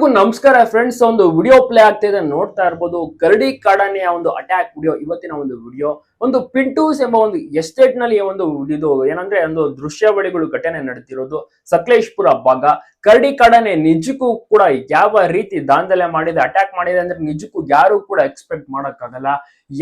ಎಲ್ರಿಗೂ ನಮಸ್ಕಾರ ಫ್ರೆಂಡ್ಸ್ ಒಂದು ವಿಡಿಯೋ ಪ್ಲೇ ಆಗ್ತಿದೆ ನೋಡ್ತಾ ಇರ್ಬೋದು. ಕರಡಿ ಕಾಡಾನೆಯ ಒಂದು ಅಟ್ಯಾಕ್ ವಿಡಿಯೋ ಇವತ್ತಿನ ಒಂದು ವಿಡಿಯೋ ಒಂದು ಪಿಂಟೂಸ್ ಎಂಬ ಒಂದು ಎಸ್ಟೇಟ್ನಲ್ಲಿ ಒಂದು ಇದು ಏನಂದ್ರೆ ಒಂದು ದೃಶ್ಯಾವಳಿಗಳು ಘಟನೆ ನಡೆದಿರೋದು ಸಕಲೇಶ್ಪುರ ಭಾಗ. ಕರಡಿ ಕಾಡನೆ ನಿಜಕ್ಕೂ ಕೂಡ ಯಾವ ರೀತಿ ದಾಂಧಲೆ ಮಾಡಿದೆ ಅಟ್ಯಾಕ್ ಮಾಡಿದೆ ಅಂದ್ರೆ ನಿಜಕ್ಕೂ ಯಾರು ಕೂಡ ಎಕ್ಸ್ಪೆಕ್ಟ್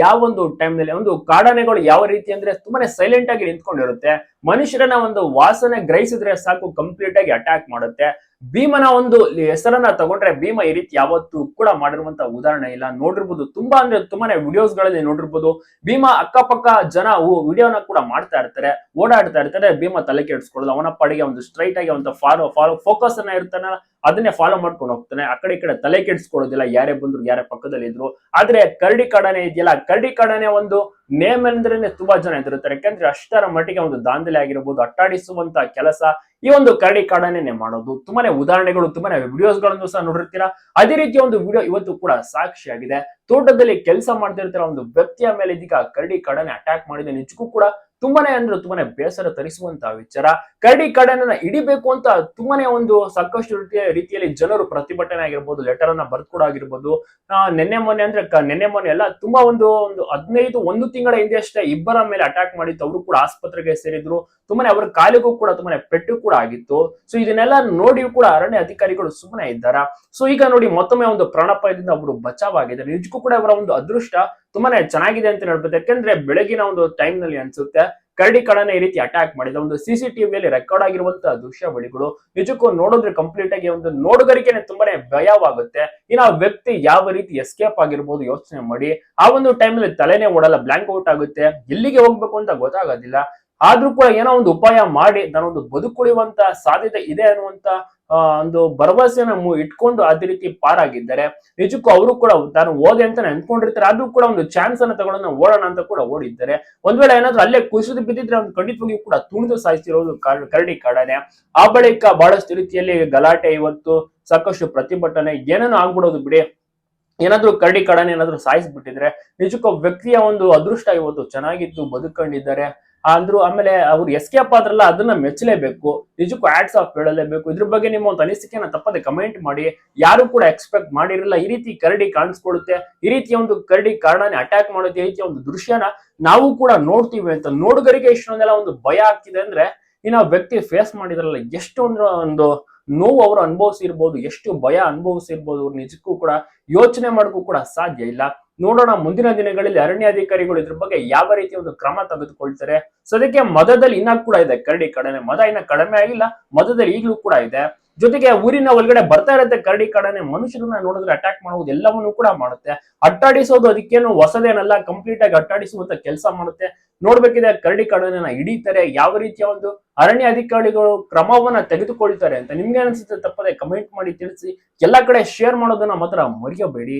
ಯಾವ ಒಂದು ಟೈಮ್ನಲ್ಲಿ ಒಂದು ಕಾಡಾನೆಗಳು ಯಾವ ರೀತಿ ಅಂದ್ರೆ ತುಂಬಾನೇ ಸೈಲೆಂಟ್ ಆಗಿ ನಿಂತ್ಕೊಂಡಿರುತ್ತೆ. ಮನುಷ್ಯರನ್ನ ಒಂದು ವಾಸನೆ ಗ್ರಹಿಸಿದ್ರೆ ಸಾಕು ಕಂಪ್ಲೀಟ್ ಆಗಿ ಅಟ್ಯಾಕ್ ಮಾಡುತ್ತೆ. ಭೀಮನ ಒಂದು ಹೆಸರನ್ನ ತಗೊಂಡ್ರೆ ಭೀಮ ಈ ರೀತಿ ಯಾವತ್ತೂ ಕೂಡ ಮಾಡಿರುವಂತ ಉದಾಹರಣೆ ಇಲ್ಲ. ನೋಡಿರ್ಬೋದು, ತುಂಬಾ ಅಂದ್ರೆ ತುಂಬಾನೇ ವಿಡಿಯೋಸ್ಗಳಲ್ಲಿ ನೋಡಿರ್ಬೋದು. ಭೀಮ ಅಕ್ಕಪಕ್ಕ ಜನ ವಿಡಿಯೋನ ಕೂಡ ಮಾಡ್ತಾ ಇರ್ತಾರೆ, ಓಡಾಡ್ತಾ ಇರ್ತಾರೆ, ಭೀಮ ತಲೆ ಕೆಡಿಸ್ಕೊಳ್ಳೋದು, ಅವನ ಪಾಡಿಗೆ ಒಂದು ಸ್ಟ್ರೈಟ್ ಆಗಿ ಒಂದು ಫಾಲೋ ಫಾಲೋ ಫೋಕಸ್ ಅನ್ನ ಇರ್ತಾನ ಅದನ್ನೇ ಫಾಲೋ ಮಾಡ್ಕೊಂಡು ಹೋಗ್ತಾನೆ. ಆ ಕಡೆ ಈ ಕಡೆ ತಲೆ ಕೆಡಿಸ್ಕೊಳ್ಳೋದಿಲ್ಲ, ಯಾರೇ ಬಂದ್ರು, ಯಾರೇ ಪಕ್ಕದಲ್ಲಿ ಇದ್ರು ಆದ್ರೆ ಕರಡಿ ಕಾಡನೆ ಇದೆಯಲ್ಲ, ಕರಡಿ ಕಾಡನೆ ಒಂದು ನೇಮ್ ಅಂದ್ರೇನೆ ತುಂಬಾ ಜನ ಎದುರುತ್ತಾರೆ ಯಾಕಂದ್ರೆ ಅಷ್ಟರ ಮಟ್ಟಿಗೆ ಒಂದು ದಾಂಧಲೆ ಆಗಿರ್ಬೋದು, ಅಟ್ಟಾಡಿಸುವಂತ ಕೆಲಸ ಈ ಒಂದು ಕರಡಿ ಕಾಡನೆ ಮಾಡೋದು. ತುಂಬಾನೇ ಉದಾಹರಣೆಗಳು, ತುಂಬಾನೇ ವಿಡಿಯೋಸ್ಗಳನ್ನು ಸಹ ನೋಡಿರ್ತೀರಾ? ಅದೇ ರೀತಿಯ ಒಂದು ವಿಡಿಯೋ ಇವತ್ತು ಕೂಡ ಸಾಕ್ಷಿಯಾಗಿದೆ. ತೋಟದಲ್ಲಿ ಕೆಲಸ ಮಾಡ್ತಿರ್ತೀರ ಒಂದು ವ್ಯಕ್ತಿಯ ಮೇಲೆ ಇದೀಗ ಕರಡಿ ಕಾಡನೆ ಅಟ್ಯಾಕ್ ಮಾಡಿದ ನಿಜಕ್ಕೂ ಕೂಡ ತುಂಬಾನೇ ಅಂದ್ರೆ ತುಂಬಾನೇ ಬೇಸರ ತರಿಸುವಂತ ವಿಚಾರ. ಕರಡಿ ಕಡೆಯನ್ನ ಹಿಡಿಬೇಕು ಅಂತ ತುಂಬಾನೇ ಒಂದು ಸಾಕಷ್ಟು ರೀತಿಯ ರೀತಿಯಲ್ಲಿ ಜನರು ಪ್ರತಿಭಟನೆ ಆಗಿರ್ಬೋದು ಲೆಟರ್ ಅನ್ನ ಬರ್ಕೊಡ ಆಗಿರ್ಬೋದು. ನೆನ್ನೆ ಮೊನ್ನೆ ಅಂದ್ರೆ ನಿನ್ನೆ ಮೊನ್ನೆ ಎಲ್ಲ ತುಂಬಾ ಒಂದು ಒಂದು ಹದಿನೈದು, ಒಂದು ತಿಂಗಳ ಹಿಂದೆ ಅಷ್ಟೇ ಇಬ್ಬರ ಮೇಲೆ ಅಟ್ಯಾಕ್ ಮಾಡಿತ್ತು. ಅವರು ಕೂಡ ಆಸ್ಪತ್ರೆಗೆ ಸೇರಿದ್ರು. ತುಂಬಾನೇ ಅವರ ಕಾಲಿಗೂ ಕೂಡ ತುಂಬಾನೇ ಪೆಟ್ಟು ಕೂಡ ಆಗಿತ್ತು. ಸೊ ಇದನ್ನೆಲ್ಲ ನೋಡಿ ಕೂಡ ಅರಣ್ಯ ಅಧಿಕಾರಿಗಳು ಸುಮ್ಮನೆ ಇದ್ದಾರ? ಸೊ ಈಗ ನೋಡಿ ಮತ್ತೊಮ್ಮೆ ಒಂದು ಪ್ರಾಣಾಪಾಯದಿಂದ ಅವರು ಬಚಾವಾಗಿದ್ದಾರೆ ನಿಜಕ್ಕೂ ಕೂಡ ಅವರ ಒಂದು ಅದೃಷ್ಟ ತುಂಬಾನೇ ಚೆನ್ನಾಗಿದೆ ಅಂತ ಹೇಳ್ಬೋದು. ಯಾಕಂದ್ರೆ ಬೆಳಗಿನ ಒಂದು ಟೈಮ್ನಲ್ಲಿ ಅನ್ಸುತ್ತೆ, ಕರಡಿ ಕಡನೆ ಈ ರೀತಿ ಅಟ್ಯಾಕ್ ಮಾಡಿದ ಒಂದು ಸಿಸಿಟಿವಿಯಲ್ಲಿ ರೆಕಾರ್ಡ್ ಆಗಿರುವಂತಹ ದೃಶ್ಯಾವಳಿಗಳು, ನಿಜಕ್ಕೂ ನೋಡಿದ್ರೆ ಕಂಪ್ಲೀಟ್ ಆಗಿ ಒಂದು ನೋಡುಗರಿಕೆನೆ ತುಂಬಾನೇ ಭಯವಾಗುತ್ತೆ. ಇನ್ನು ಆ ವ್ಯಕ್ತಿ ಯಾವ ರೀತಿ ಎಸ್ಕೇಪ್ ಆಗಿರ್ಬೋದು ಯೋಚನೆ ಮಾಡಿ, ಆ ಒಂದು ಟೈಮ್ ಅಲ್ಲಿ ತಲೆನೇ ಓಡಲ್ಲ ಬ್ಲಾಂಕ್ ಔಟ್ ಆಗುತ್ತೆ, ಎಲ್ಲಿಗೆ ಹೋಗ್ಬೇಕು ಅಂತ ಗೊತ್ತಾಗೋದಿಲ್ಲ. ಆದ್ರೂ ಕೂಡ ಏನೋ ಒಂದು ಉಪಾಯ ಮಾಡಿ ನಾನೊಂದು ಬದುಕುಳಿಯುವಂತ ಸಾಧ್ಯತೆ ಇದೆ ಅನ್ನುವಂತ ಒಂದು ಭರವಸೆಯನ್ನ ಇಟ್ಕೊಂಡು ಅದೇ ರೀತಿ ಪಾರಾಗಿದ್ದಾರೆ, ನಿಜಕ್ಕೂ ಅವರು ಕೂಡ ತಾನು ಓದೆ ಅಂತ ಅನ್ಕೊಂಡಿರ್ತಾರೆ ಆದ್ರೂ ಕೂಡ ಒಂದು ಚಾನ್ಸ್ ಅನ್ನ ತಗೊಂಡು ಓಡೋಣ ಅಂತ ಕೂಡ ಓಡಿದ್ದಾರೆ, ಒಂದ್ ವೇಳೆ ಏನಾದ್ರೂ ಅಲ್ಲೇ ಕುಸಿದು ಬಿದ್ದಿದ್ರೆ ಅವ್ನು ಖಂಡಿತವಾಗಿಯೂ ಕೂಡ ತುಣಿದು ಸಾಯಿಸಿರೋದು ಕರಡಿ ಕಾಡನೆ ಆ ಬಳಿಕ ಬಹಳಷ್ಟು ರೀತಿಯಲ್ಲಿ ಗಲಾಟೆ, ಇವತ್ತು ಸಾಕಷ್ಟು ಪ್ರತಿಭಟನೆ, ಏನೇನು ಆಗ್ಬಿಡೋದು ಬಿಡಿ. ಏನಾದ್ರೂ ಕರಡಿ ಕಾಡನೆ ಏನಾದ್ರೂ ಸಾಯಿಸ್ಬಿಟ್ಟಿದ್ರೆ, ನಿಜಕ್ಕೂ ವ್ಯಕ್ತಿಯ ಒಂದು ಅದೃಷ್ಟ ಇವತ್ತು ಚೆನ್ನಾಗಿತ್ತು, ಬದುಕೊಂಡಿದ್ದಾರೆ. ಅಂದ್ರು ಆಮೇಲೆ ಅವ್ರು ಎಸ್ಕೇಪ್ ಆದ್ರಲ್ಲ ಅದನ್ನ ಮೆಚ್ಚಲೇಬೇಕು. ನಿಜಕ್ಕೂ ಆಡ್ಸ್ ಆಫ್ ಹೇಳಲೇಬೇಕು. ಇದ್ರ ಬಗ್ಗೆ ನಿಮ್ಮ ಒಂದು ಅನಿಸಿಕೆನ ತಪ್ಪದೆ ಕಮೆಂಟ್ ಮಾಡಿ. ಯಾರು ಕೂಡ ಎಕ್ಸ್ಪೆಕ್ಟ್ ಮಾಡಿರಲ್ಲ ಈ ರೀತಿ ಕರಡಿ ಕಾಣಿಸ್ಕೊಡುತ್ತೆ ಈ ರೀತಿಯ ಒಂದು ಕರಡಿ ಕಾರಣನೇ ಅಟ್ಯಾಕ್ ಮಾಡುತ್ತೆ. ಈ ರೀತಿಯ ಒಂದು ದೃಶ್ಯನ ನಾವು ಕೂಡ ನೋಡ್ತೀವಿ ಅಂತ ನೋಡುಗರಿಗೆ ಇಷ್ಟೊಂದೆಲ್ಲ ಒಂದು ಭಯ ಆಗ್ತಿದೆ ಅಂದ್ರೆ ಇನ್ನು ವ್ಯಕ್ತಿ ಫೇಸ್ ಮಾಡಿದ್ರಲ್ಲ ಎಷ್ಟೊಂದು ಒಂದು ನೋವು ಅವರು ಅನುಭವಿಸಿರ್ಬೋದು, ಎಷ್ಟು ಭಯ ಅನುಭವಿಸಿರ್ಬೋದು ಅವ್ರು ನಿಜಕ್ಕೂ ಕೂಡ ಯೋಚನೆ ಮಾಡಕ್ಕೂ ಕೂಡ ಸಾಧ್ಯ ಇಲ್ಲ. ನೋಡೋಣ. ಮುಂದಿನ ದಿನಗಳಲ್ಲಿ ಅರಣ್ಯಾಧಿಕಾರಿಗಳು ಇದ್ರ ಬಗ್ಗೆ ಯಾವ ರೀತಿ ಒಂದು ಕ್ರಮ ತೆಗೆದುಕೊಳ್ತಾರೆ. ಅದಕ್ಕೆ ಮದದಲ್ಲಿ ಇನ್ನ ಕೂಡ ಇದೆ. ಕರಡಿ ಕಡನೆ ಮದ ಇನ್ನ ಕಡಿಮೆ ಆಗಿಲ್ಲ. ಮದದಲ್ಲಿ ಈಗಲೂ ಕೂಡ ಇದೆ. ಜೊತೆಗೆ ಊರಿನ ಒಳಗಡೆ ಬರ್ತಾ ಇರುತ್ತೆ ಕರಡಿ ಕಡನೆ ಮನುಷ್ಯರನ್ನ ನೋಡಿದ್ರೆ ಅಟ್ಯಾಕ್ ಮಾಡುವುದು ಎಲ್ಲವನ್ನೂ ಕೂಡ ಮಾಡುತ್ತೆ. ಅಟ್ಟಾಡಿಸೋದು ಅದಕ್ಕೇನು ಹೊಸದೇನಲ್ಲ. ಕಂಪ್ಲೀಟ್ ಆಗಿ ಅಟ್ಟಾಡಿಸುವಂತ ಕೆಲಸ ಮಾಡುತ್ತೆ. ನೋಡ್ಬೇಕಿದೆ ಕರಡಿ ಕಡನೆನ ಹಿಡಿತಾರೆ. ಯಾವ ರೀತಿಯ ಒಂದು ಅರಣ್ಯ ಅಧಿಕಾರಿಗಳು ಕ್ರಮವನ್ನ ತೆಗೆದುಕೊಳ್ತಾರೆ ಅಂತ ನಿಮ್ಗೆ ಅನ್ಸುತ್ತೆ ತಪ್ಪದೆ ಕಮೆಂಟ್ ಮಾಡಿ ತಿಳಿಸಿ. ಎಲ್ಲಾ ಕಡೆ ಶೇರ್ ಮಾಡೋದನ್ನ ಮಾತ್ರ ಮರೆಯಬೇಡಿ.